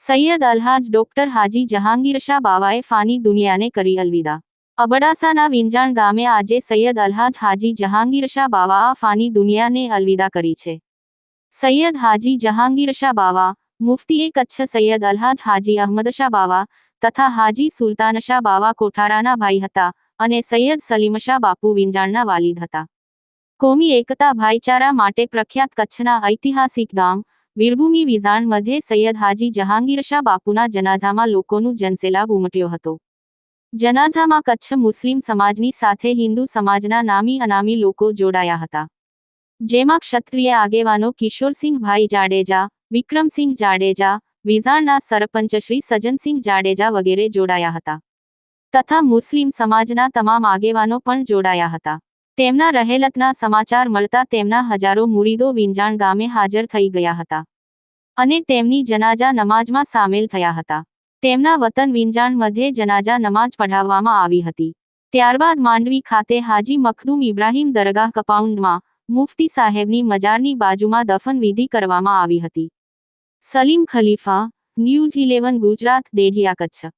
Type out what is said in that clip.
Syed અલહાજ doctor હાજી જહાંગીર બાવાએ ફાની દુનિયાને કરી અલવિદા. અબડાસાના વિંજાણ ગામે આજે સૈયદ અલહાજ હાજી જહાંગીર બાવા આ ફાની દુનિયાને અલવિદા કરી છે. સૈયદ હાજી જહાંગીર શાહ બાવા મુફતીએ કચ્છ સૈયદ અલહાજ હાજી અહમદ શાહ બાવા તથા હાજી સુલતાન શાહ બાવા કોઠારાના ભાઈ હતા. અને સૈયદ સલીમશાહ બાપુ વિંજાણના વાલિદ હતા. કોમી એકતા ભાઈચારા માટે પ્રખ્યાત કચ્છના ઐતિહાસિક ગામ વીરભૂમિ વિઝાણ મધ્યે સૈયદ હાજી જહાંગીરશાહ બાપુના જનાઝામાં લોકોનું જનસેલાબ ઉમટ્યો હતો. જનાઝામાં કચ્છ મુસ્લિમ સમાજની સાથે હિન્દુ સમાજના નામી અનામી લોકો જોડાયા હતા. જેમાં ક્ષત્રિય આગેવાનો કિશોરસિંહભાઈ જાડેજા વિક્રમસિંહ જાડેજા, વિઝાણના સરપંચ શ્રી સજનસિંહ જાડેજા વગેરે જોડાયા હતા. તથા મુસ્લિમ સમાજના તમામ આગેવાનો પણ જોડાયા હતા. તેમના રહેલતના સમાચાર મળતા તેમના હજારો મુરીદો વિંજાણ ગામે હાજર થઈ ગયા હતા. અને તેમની જનાજા નમાજમાં સામેલ થયા હતા. તેમના વતન વિંજાણ મધ્યે જનાજા નમાજ પઢાવવામાં આવી હતી. ત્યારબાદ માંડવી ખાતે હાજી મખદુમ ઇબ્રાહીમ દરગાહ કપાઉન્ડમાં મુફતી સાહેબની મજારની બાજુમાં દફન વિધિ કરવામાં આવી હતી. Salim Khalifa, news eleven, Gujarat Dedhiya Kutch